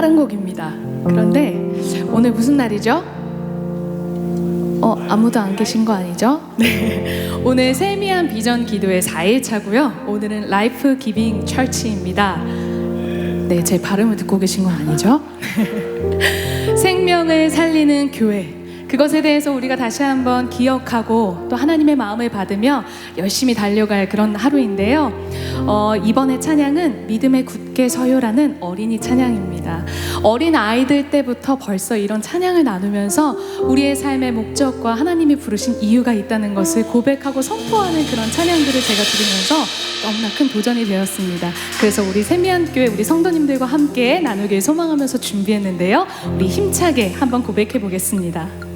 빠른 곡입니다. 그런데 오늘 무슨 날이죠? 어, 아무도 안 계신 거 아니죠? 네. 오늘 세미한 비전 기도의 4일차고요. 오늘은 라이프 기빙 철치입니다. 네, 제 발음을 듣고 계신 건 아니죠? 생명을 살리는 교회. 그것에 대해서 우리가 다시 한번 기억하고 또 하나님의 마음을 받으며 열심히 달려갈 그런 하루인데요. 어, 이번에 찬양은 믿음의 굳게 서요라는 어린이 찬양입니다. 어린 아이들 때부터 벌써 이런 찬양을 나누면서 우리의 삶의 목적과 하나님이 부르신 이유가 있다는 것을 고백하고 선포하는 그런 찬양들을 제가 들으면서 너무나 큰 도전이 되었습니다. 그래서 우리 세미한 교회 우리 성도님들과 함께 나누길 소망하면서 준비했는데요. 우리 힘차게 한번 고백해 보겠습니다.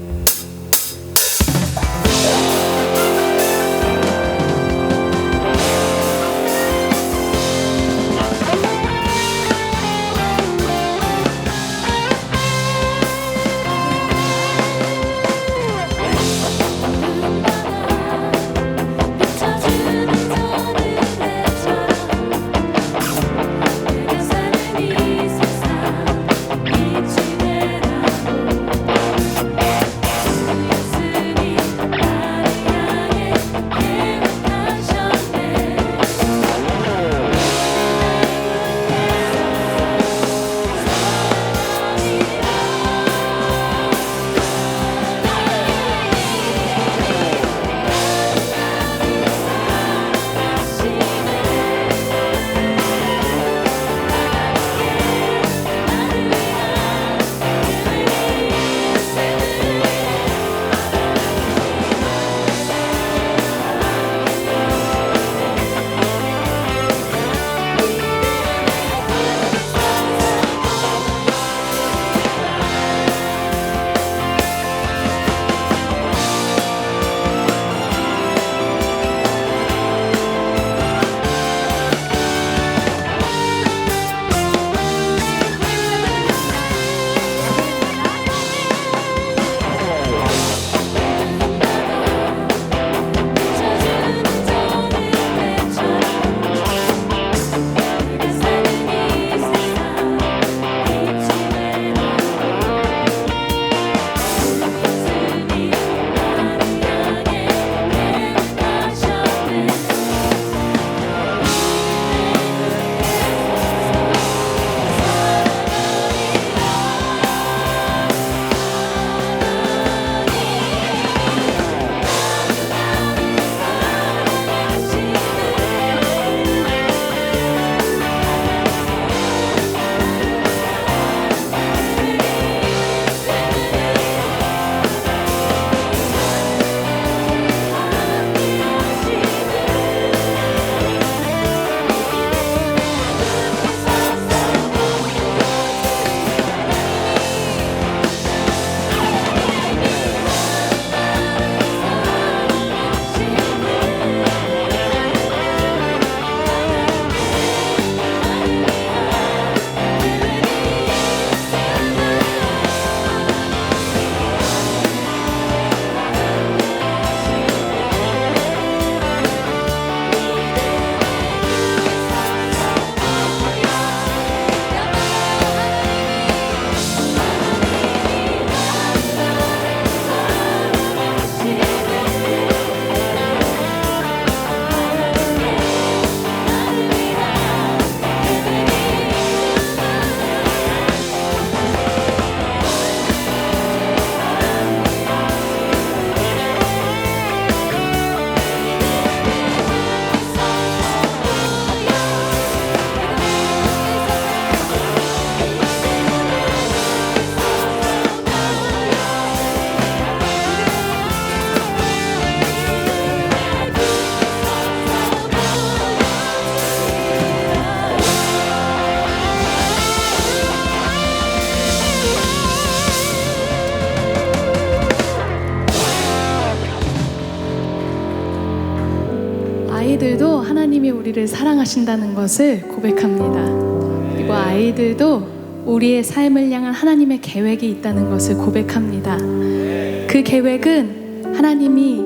사랑하신다는 것을 고백합니다. 그리고 아이들도 우리의 삶을 향한 하나님의 계획이 있다는 것을 고백합니다. 그 계획은 하나님이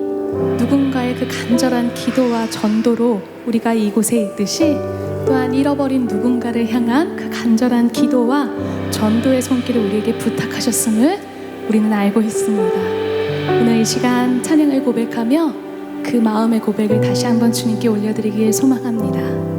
누군가의 그 간절한 기도와 전도로 우리가 이곳에 있듯이 또한 잃어버린 누군가를 향한 그 간절한 기도와 전도의 손길을 우리에게 부탁하셨음을 우리는 알고 있습니다. 오늘 이 시간 찬양을 고백하며 그 마음의 고백을 다시 한번 주님께 올려드리길 소망합니다.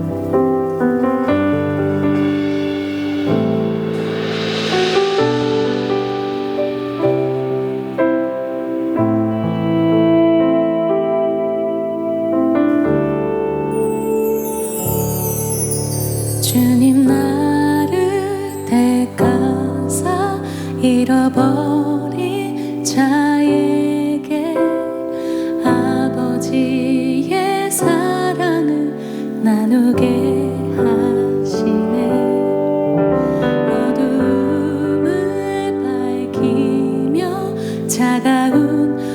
넌